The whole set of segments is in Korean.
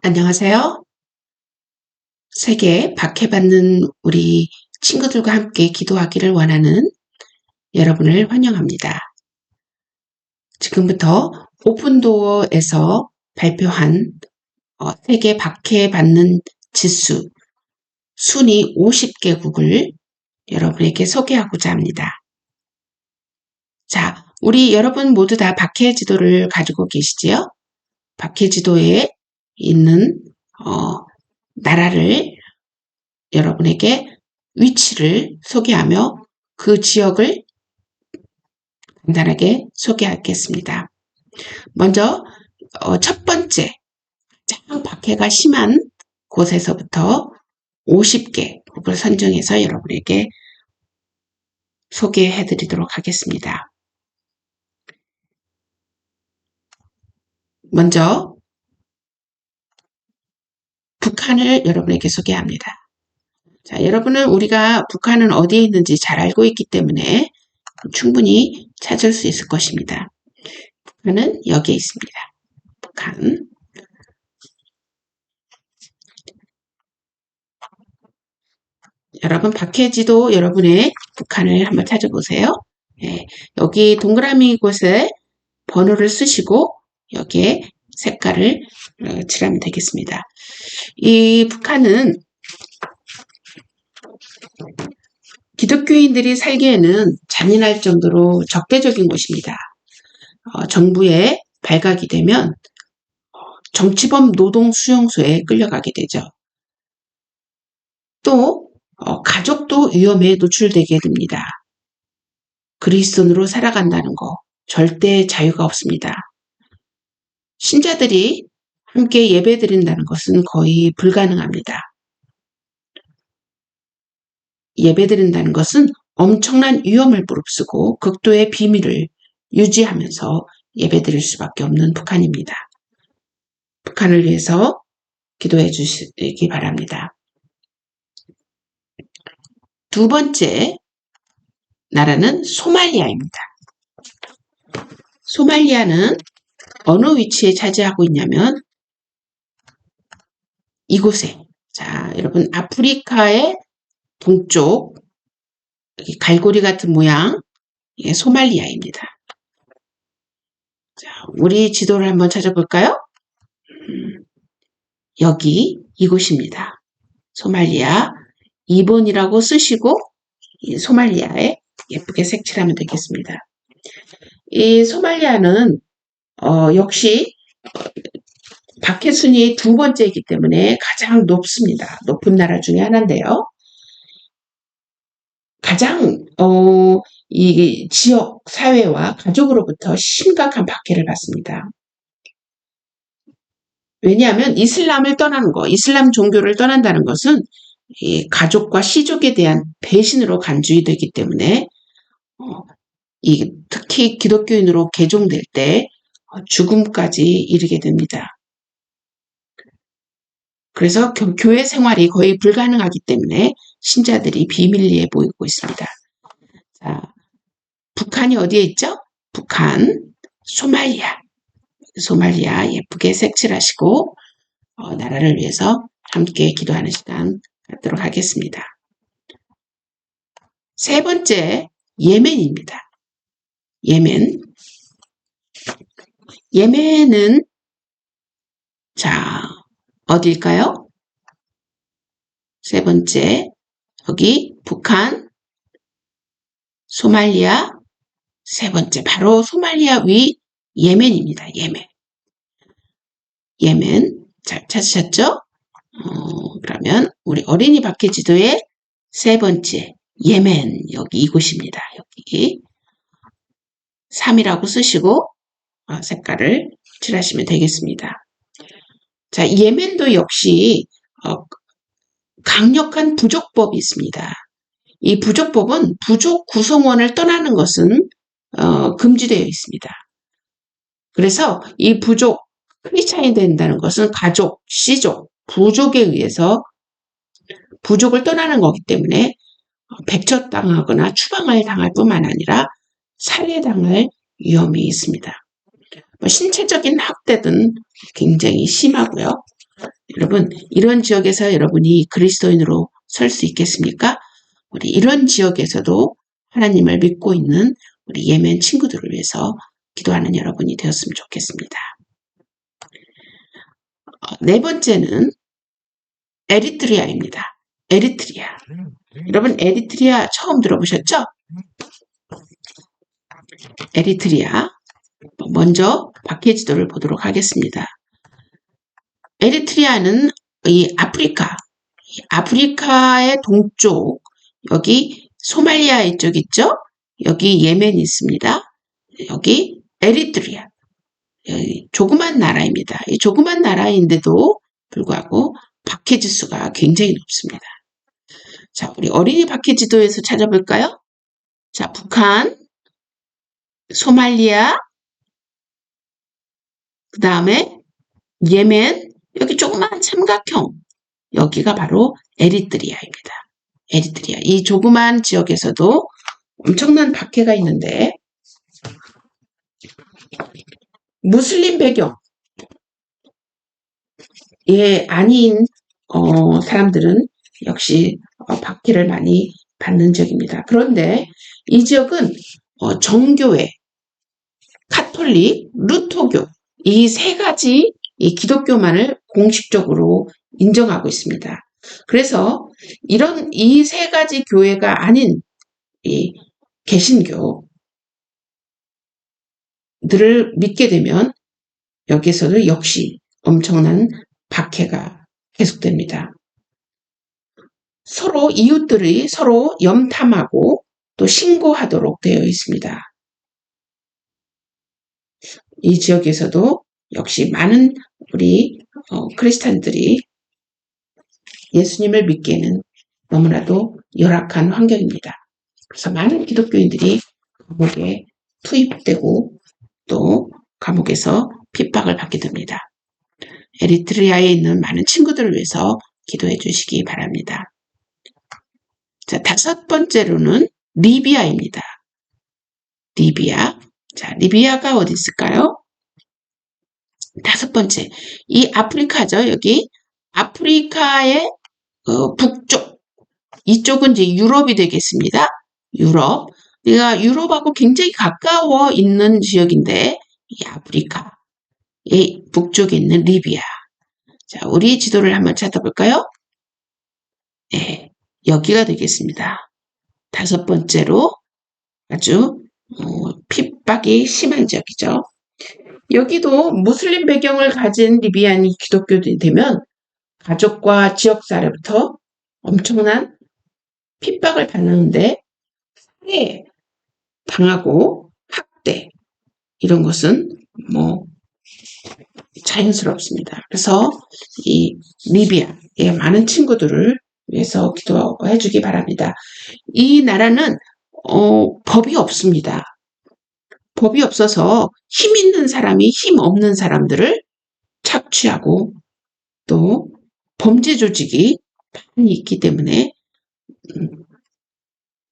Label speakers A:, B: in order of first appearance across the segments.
A: 안녕하세요. 세계 박해받는 우리 친구들과 함께 기도하기를 원하는 여러분을 환영합니다. 지금부터 오픈도어에서 발표한 어, 세계 박해받는 지수 순위 50개국을 여러분에게 소개하고자 합니다. 자, 우리 여러분 모두 다 박해 지도를 가지고 계시지요? 박해 지도에 있는 어, 나라를 여러분에게 위치를 소개하며 그 지역을 간단하게 소개하겠습니다. 먼저 어, 첫 번째 가장 박해가 심한 곳에서부터 50개 국을 선정해서 여러분에게 소개해 드리도록 하겠습니다. 먼저 북한을 여러분에게 소개합니다. 자, 여러분은 우리가 북한은 어디에 있는지 잘 알고 있기 때문에 충분히 찾을 수 있을 것입니다. 북한은 여기에 있습니다. 북한. 여러분 박해지도 여러분의 북한을 한번 찾아보세요. 네, 여기 동그라미 곳에 번호를 쓰시고 여기에 색깔을 어, 칠하면 되겠습니다. 이 북한은 기독교인들이 살기에는 잔인할 정도로 적대적인 곳입니다. 어, 정부에 발각이 되면 어, 정치범 노동 수용소에 끌려가게 되죠. 또 어, 가족도 위험에 노출되게 됩니다. 그리스도인으로 살아간다는 거 절대 자유가 없습니다. 신자들이 함께 예배 드린다는 것은 거의 불가능합니다. 예배 드린다는 것은 엄청난 위험을 무릅쓰고 극도의 비밀을 유지하면서 예배 드릴 수밖에 없는 북한입니다. 북한을 위해서 기도해 주시기 바랍니다. 두 번째 나라는 소말리아입니다. 소말리아는 어느 위치에 차지하고 있냐면 이곳에 자 여러분 아프리카의 동쪽 갈고리 같은 모양 이게 소말리아입니다. 자, 우리 지도를 한번 찾아볼까요? 음, 여기 이곳입니다. 소말리아 2번이라고 쓰시고 소말리아에 예쁘게 색칠하면 되겠습니다. 이 소말리아는 어, 역시 박해 순위 두 번째이기 때문에 가장 높습니다. 높은 나라 중에 하나인데요. 가장 어, 이 지역 사회와 가족으로부터 심각한 박해를 받습니다. 왜냐하면 이슬람을 떠나는 거, 이슬람 종교를 떠난다는 것은 이 가족과 시족에 대한 배신으로 간주되기 때문에 어, 이 특히 기독교인으로 개종될 때 죽음까지 이르게 됩니다. 그래서 교회 생활이 거의 불가능하기 때문에 신자들이 비밀리에 보이고 있습니다. 자, 북한이 어디에 있죠? 북한, 소말리아. 소말리아 예쁘게 색칠하시고 어, 나라를 위해서 함께 기도하는 시간 갖도록 하겠습니다. 세 번째, 예멘입니다. 예멘. 예멘은 자, 어딜까요? 세 번째, 여기 북한, 소말리아, 세 번째, 바로 소말리아 위 예멘입니다. 예멘. 예멘. 잘 찾으셨죠? 어, 그러면 우리 어린이 박해 지도의 세 번째, 예멘. 여기 이곳입니다. 여기. 3이라고 쓰시고 어, 색깔을 칠하시면 되겠습니다. 자, 예멘도 역시 어, 강력한 부족법이 있습니다. 이 부족법은 부족 구성원을 떠나는 것은 어, 금지되어 있습니다. 그래서 이 부족 크리스찬이 된다는 것은 가족, 씨족, 부족에 의해서 부족을 떠나는 거기 때문에 백처당하거나 추방을 당할 뿐만 아니라 살해당할 위험이 있습니다. 뭐 신체적인 학대든 굉장히 심하고요. 여러분, 이런 지역에서 여러분이 그리스도인으로 설 수 있겠습니까? 우리 이런 지역에서도 하나님을 믿고 있는 우리 예멘 친구들을 위해서 기도하는 여러분이 되었으면 좋겠습니다. 어, 네 번째는 에리트리아입니다. 에리트리아. 여러분, 에리트리아 처음 들어보셨죠? 에리트리아. 먼저 박해 지도를 보도록 하겠습니다. 에리트리아는 이 아프리카, 이 아프리카의 동쪽, 여기 소말리아 이쪽 있죠? 여기 예멘이 있습니다. 여기 에리트리아. 조그만 나라입니다. 이 조그만 나라인데도 불구하고 박해 지수가 굉장히 높습니다. 자, 우리 어린이 박해 지도에서 찾아볼까요? 자, 북한, 소말리아, 그 다음에 예멘, 여기 조그마한 삼각형, 여기가 바로 에리트리아입니다. 에리트리아. 이 조그만 지역에서도 엄청난 박해가 있는데, 무슬림 배경, 예, 아닌, 어, 사람들은 역시 어, 박해를 많이 받는 지역입니다. 그런데 이 지역은 어, 정교회, 카톨릭, 루토교 이 세 가지 이 기독교만을 공식적으로 인정하고 있습니다. 그래서 이런 이 세 가지 교회가 아닌 이 개신교들을 믿게 되면 여기에서도 역시 엄청난 박해가 계속됩니다. 서로 이웃들이 서로 염탐하고 또 신고하도록 되어 있습니다. 이 지역에서도 역시 많은 우리 어, 크리스찬들이 예수님을 믿기에는 너무나도 열악한 환경입니다. 그래서 많은 기독교인들이 감옥에 투입되고 또 감옥에서 핍박을 받게 됩니다. 에리트리아에 있는 많은 친구들을 위해서 기도해 주시기 바랍니다. 자, 다섯 번째로는 리비아입니다. 리비아. 자, 리비아가 어디 있을까요? 다섯 번째. 이 아프리카죠, 여기. 아프리카의 어, 북쪽. 이쪽은 이제 유럽이 되겠습니다. 유럽. 우리가 유럽하고 굉장히 가까워 있는 지역인데, 이 아프리카. 이 북쪽에 있는 리비아. 자, 우리 지도를 한번 찾아볼까요? 네, 여기가 되겠습니다. 다섯 번째로 아주 어, 핍박이 심한 지역이죠. 여기도 무슬림 배경을 가진 리비안이 기독교들이 되면 가족과 지역 사례부터 엄청난 핍박을 받는데 살해 당하고 학대 이런 것은 뭐 자연스럽습니다. 그래서 이 리비아의 많은 친구들을 위해서 기도해 주기 바랍니다. 이 나라는 어, 법이 없습니다. 법이 없어서 힘 있는 사람이 힘 없는 사람들을 착취하고 또 범죄 조직이 많이 있기 때문에 음,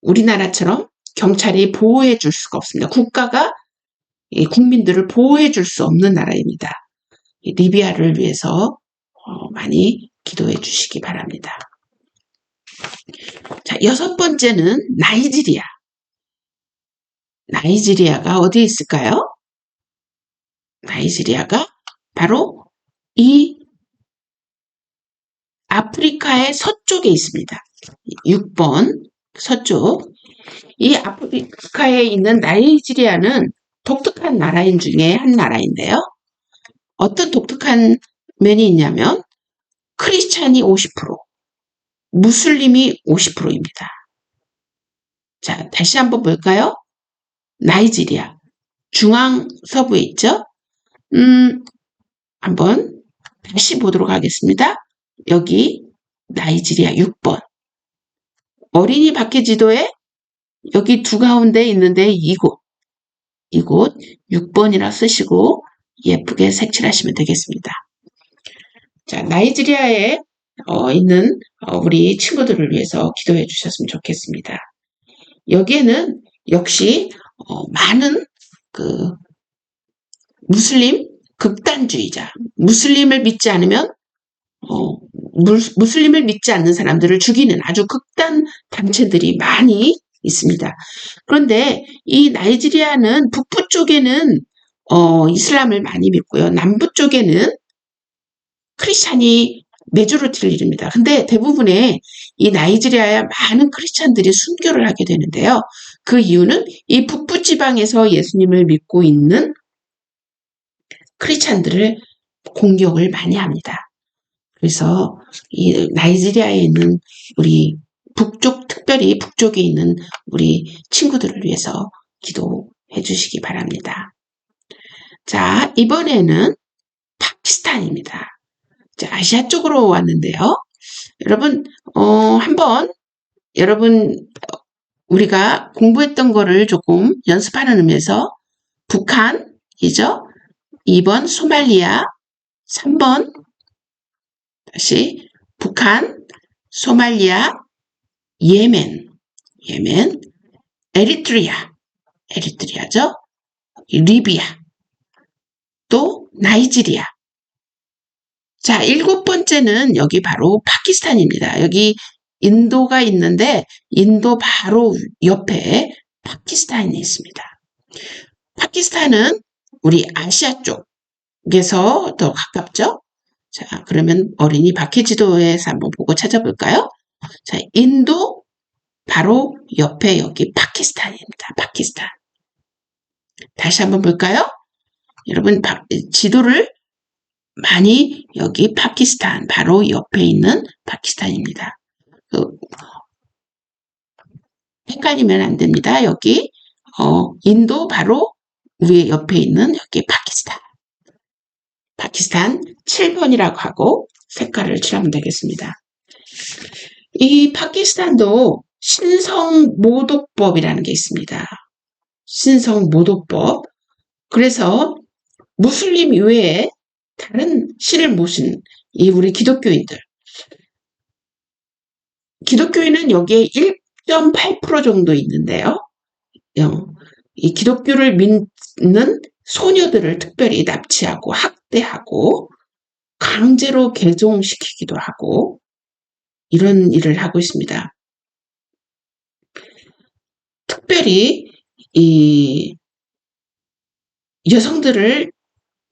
A: 우리나라처럼 경찰이 보호해 줄 수가 없습니다. 국가가 국민들을 보호해 줄 수 없는 나라입니다. 리비아를 위해서 어, 많이 기도해 주시기 바랍니다. 자, 여섯 번째는 나이지리아. 나이지리아가 어디에 있을까요? 나이지리아가 바로 이 아프리카의 서쪽에 있습니다. 6번 서쪽. 이 아프리카에 있는 나이지리아는 독특한 나라인 중에 한 나라인데요. 어떤 독특한 면이 있냐면 크리스찬이 50%, 무슬림이 50%입니다. 자, 다시 한번 볼까요? 나이지리아, 중앙 서부에 있죠? 음, 한번 다시 보도록 하겠습니다. 여기 나이지리아 6번. 어린이 밖에 지도에 여기 두 가운데 있는데 이곳, 이곳 6번이라 쓰시고 예쁘게 색칠하시면 되겠습니다. 자, 나이지리아에 어, 있는 어, 우리 친구들을 위해서 기도해 주셨으면 좋겠습니다. 여기에는 역시 어, 많은 그 무슬림 극단주의자, 무슬림을 믿지 않으면 어, 물, 무슬림을 믿지 않는 사람들을 죽이는 아주 극단 단체들이 많이 있습니다. 그런데 이 나이지리아는 북부 쪽에는 어, 이슬람을 많이 믿고요. 남부 쪽에는 크리스찬이 메조리티를 이룹니다. 근데 대부분의 이 나이지리아의 많은 크리스찬들이 순교를 하게 되는데요. 그 이유는 이 북부 지방에서 예수님을 믿고 있는 크리스찬들을 공격을 많이 합니다. 그래서 이 나이지리아에 있는 우리 북쪽 특별히 북쪽에 있는 우리 친구들을 위해서 기도해 주시기 바랍니다. 자, 이번에는 파키스탄입니다. 자, 아시아 쪽으로 왔는데요. 여러분, 어, 한번 여러분 우리가 공부했던 거를 조금 연습하는 의미에서 북한이죠. 2번 소말리아, 3번 다시 북한, 소말리아, 예멘, 예멘, 에리트리아, 에리트리아죠. 리비아, 또 나이지리아. 자, 일곱 번째는 여기 바로 파키스탄입니다. 여기 인도가 있는데 인도 바로 옆에 파키스탄이 있습니다. 파키스탄은 우리 아시아 쪽에서 더 가깝죠? 자, 그러면 어린이 박해지도에서 한번 보고 찾아볼까요? 자, 인도 바로 옆에 여기 파키스탄입니다. 파키스탄. 다시 한번 볼까요? 여러분 지도를 많이 여기 파키스탄 바로 옆에 있는 파키스탄입니다. 그, 헷갈리면 안 됩니다. 여기 어, 인도 바로 위에 옆에 있는 여기 파키스탄. 파키스탄 7번이라고 하고 색깔을 칠하면 되겠습니다. 이 파키스탄도 신성 모독법이라는 게 있습니다. 신성 모독법. 그래서 무슬림 이외에 다른 신을 모신 이 우리 기독교인들. 기독교인은 여기에 1.8% 정도 있는데요. 어, 이 기독교를 믿는 소녀들을 특별히 납치하고 학대하고 강제로 개종시키기도 하고 이런 일을 하고 있습니다. 특별히 이 여성들을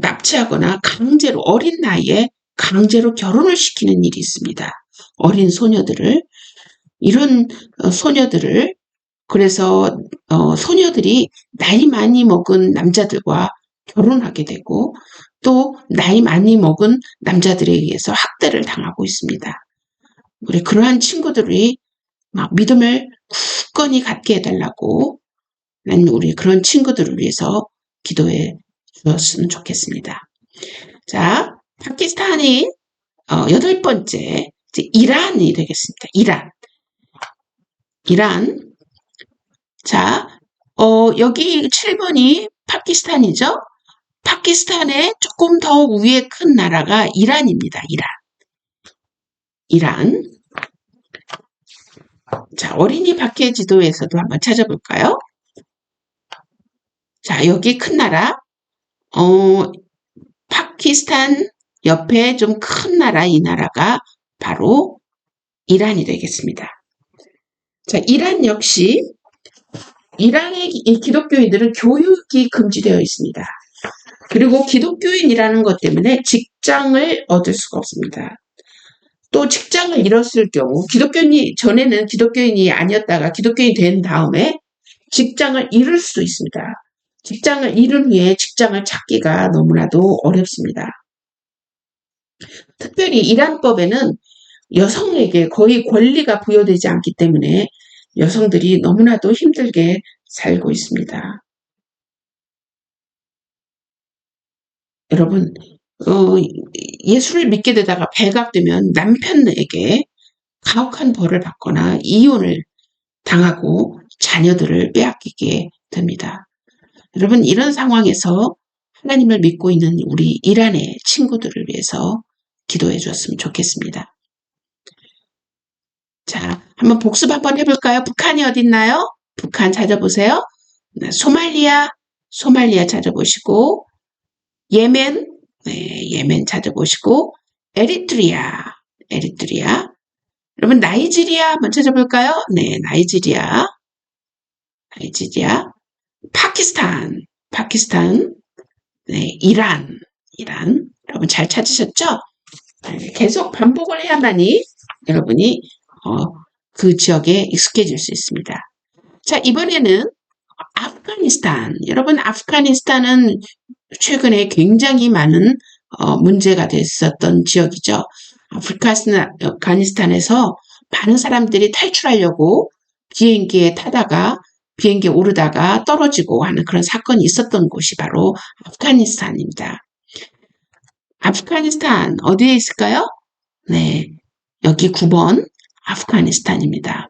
A: 납치하거나 강제로 어린 나이에 강제로 결혼을 시키는 일이 있습니다. 어린 소녀들을 이런 어, 소녀들을 그래서 어, 소녀들이 나이 많이 먹은 남자들과 결혼하게 되고 또 나이 많이 먹은 남자들에 의해서 학대를 당하고 있습니다. 우리 그러한 친구들이 막 믿음을 굳건히 갖게 해달라고 난 우리 그런 친구들을 위해서 기도해 주었으면 좋겠습니다. 자, 파키스탄이 어, 여덟 번째 이란이 되겠습니다. 이란. 이란. 자, 어, 여기 7번이 파키스탄이죠? 파키스탄의 조금 더 위에 큰 나라가 이란입니다. 이란. 이란. 자, 어린이 박해 지도에서도 한번 찾아볼까요? 자, 여기 큰 나라. 어, 파키스탄 옆에 좀 큰 나라, 이 나라가 바로 이란이 되겠습니다. 자, 이란 역시 이란의 기독교인들은 교육이 금지되어 있습니다. 그리고 기독교인이라는 것 때문에 직장을 얻을 수가 없습니다. 또 직장을 잃었을 경우 기독교인이 전에는 기독교인이 아니었다가 기독교인이 된 다음에 직장을 잃을 수도 있습니다. 직장을 잃은 후에 직장을 찾기가 너무나도 어렵습니다. 특별히 이란법에는 여성에게 거의 권리가 부여되지 않기 때문에 여성들이 너무나도 힘들게 살고 있습니다. 여러분, 어, 예수를 믿게 되다가 배각되면 남편에게 가혹한 벌을 받거나 이혼을 당하고 자녀들을 빼앗기게 됩니다. 여러분, 이런 상황에서 하나님을 믿고 있는 우리 이란의 친구들을 위해서 기도해 주었으면 좋겠습니다. 자, 한번 복습 한번 해볼까요? 북한이 어딨나요? 북한 찾아보세요. 네, 소말리아, 소말리아 찾아보시고, 예멘, 네, 예멘 찾아보시고, 에리트리아, 에리트리아. 여러분 나이지리아 한번 찾아볼까요? 네, 나이지리아, 나이지리아, 파키스탄, 파키스탄, 네, 이란, 이란. 여러분 잘 찾으셨죠? 네, 계속 반복을 해야만이 여러분이 어, 그 지역에 익숙해질 수 있습니다. 자, 이번에는 아프가니스탄. 여러분, 아프가니스탄은 최근에 굉장히 많은 어, 문제가 됐었던 지역이죠. 아프가니스탄에서 많은 사람들이 탈출하려고 비행기에 타다가 비행기에 오르다가 떨어지고 하는 그런 사건이 있었던 곳이 바로 아프가니스탄입니다. 아프가니스탄 어디에 있을까요? 네, 여기 9번 아프가니스탄입니다.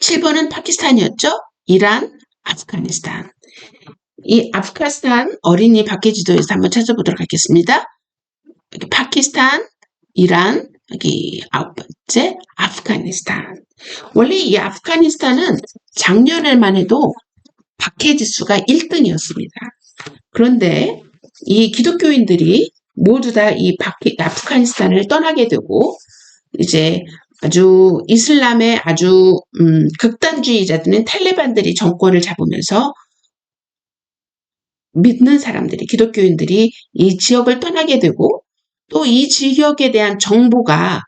A: 7번은 파키스탄이었죠? 이란, 아프가니스탄. 이 아프가니스탄 어린이 박해 지도에서 한번 찾아보도록 하겠습니다. 파키스탄, 이란, 여기 아홉 번째 아프가니스탄. 원래 이 아프가니스탄은 작년에만 해도 박해 지수가 1등이었습니다. 그런데 이 기독교인들이 모두 다 이 아프가니스탄을 떠나게 되고 이제 아주 이슬람의 아주 음, 극단주의자들은 탈레반들이 정권을 잡으면서 믿는 사람들이 기독교인들이 이 지역을 떠나게 되고 또 이 지역에 대한 정보가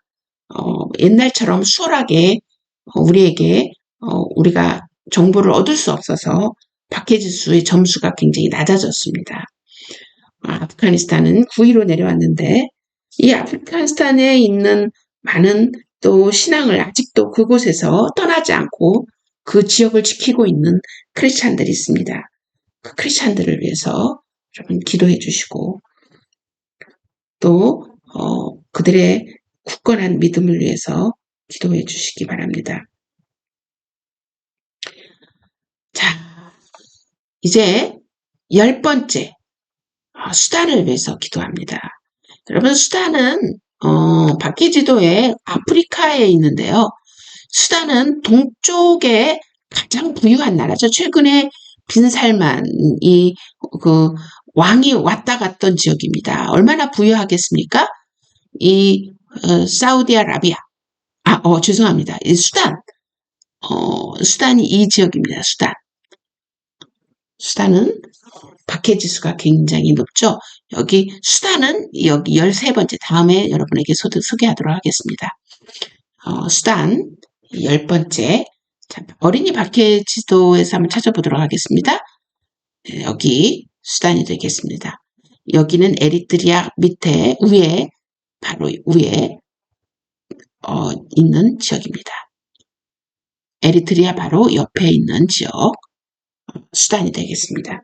A: 어, 옛날처럼 수월하게 어, 우리에게 어, 우리가 정보를 얻을 수 없어서 박해지수의 점수가 굉장히 낮아졌습니다. 아프가니스탄은 9위로 내려왔는데 이 아프가니스탄에 있는 많은 또 신앙을 아직도 그곳에서 떠나지 않고 그 지역을 지키고 있는 크리스찬들이 있습니다. 그 크리스찬들을 위해서 여러분 기도해 주시고 또 어, 그들의 굳건한 믿음을 위해서 기도해 주시기 바랍니다. 자, 이제 열 번째 어, 수단을 위해서 기도합니다. 여러분 수단은 어, 바퀴 지도에 아프리카에 있는데요. 수단은 동쪽에 가장 부유한 나라죠. 최근에 빈살만이 그 왕이 왔다 갔던 지역입니다. 얼마나 부유하겠습니까? 이 어, 사우디아라비아, 아, 어, 죄송합니다. 이 수단, 어, 수단이 이 지역입니다. 수단. 수단은 박해지수가 굉장히 높죠. 여기 수단은 여기 13번째 다음에 여러분에게 소개하도록 하겠습니다. 어, 수단 10번째 자, 어린이 박해지도에서 한번 찾아보도록 하겠습니다. 네, 여기 수단이 되겠습니다. 여기는 에리트리아 밑에 위에 바로 위에 어, 있는 지역입니다. 에리트리아 바로 옆에 있는 지역 수단이 되겠습니다.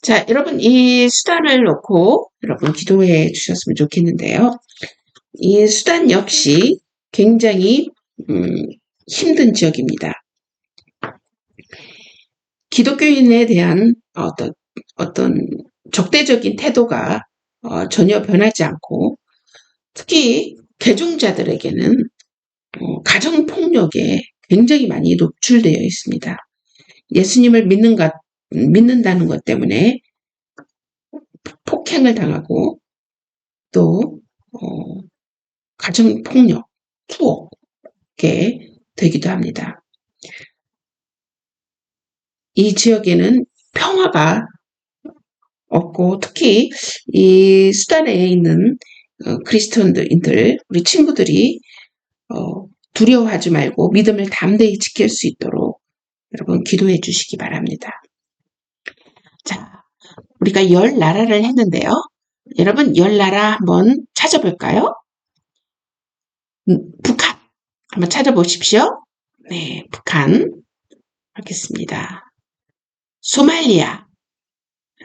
A: 자, 여러분 이 수단을 놓고 여러분 기도해 주셨으면 좋겠는데요. 이 수단 역시 굉장히 음, 힘든 지역입니다. 기독교인에 대한 어떤 어떤 적대적인 태도가 어, 전혀 변하지 않고 특히 개종자들에게는 어, 가정 폭력에 굉장히 많이 노출되어 있습니다. 예수님을 믿는 것 믿는다는 것 때문에 폭행을 당하고 또 어, 가정 폭력, 투옥에 되기도 합니다. 이 지역에는 평화가 없고 특히 이 수단에 있는 어, 크리스천들, 우리 친구들이 어, 두려워하지 말고 믿음을 담대히 지킬 수 있도록 여러분 기도해 주시기 바랍니다. 자, 우리가 열 나라를 했는데요. 여러분 열 나라 한번 찾아볼까요? 음, 북한 한번 찾아보십시오. 네, 북한 하겠습니다. 소말리아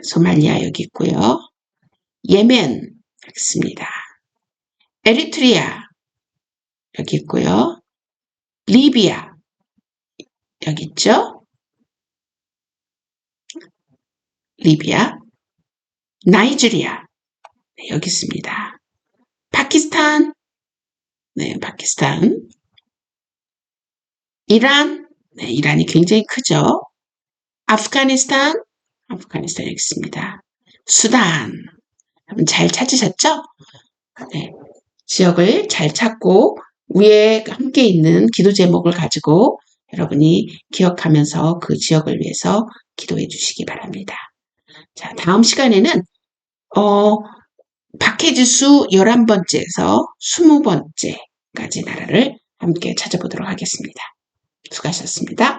A: 소말리아 여기 있고요. 예멘 하겠습니다. 에리트리아 여기 있고요. 리비아 여기 있죠. 리비아, 나이지리아 네, 여기 있습니다. 파키스탄, 네, 파키스탄, 이란, 네, 이란이 굉장히 크죠. 아프가니스탄, 아프가니스탄 여기 있습니다. 수단, 잘 찾으셨죠? 네. 지역을 잘 찾고 위에 함께 있는 기도 제목을 가지고 여러분이 기억하면서 그 지역을 위해서 기도해 주시기 바랍니다. 자, 다음 시간에는 어, 박해지수 11번째에서 20번째까지 나라를 함께 찾아보도록 하겠습니다. 수고하셨습니다.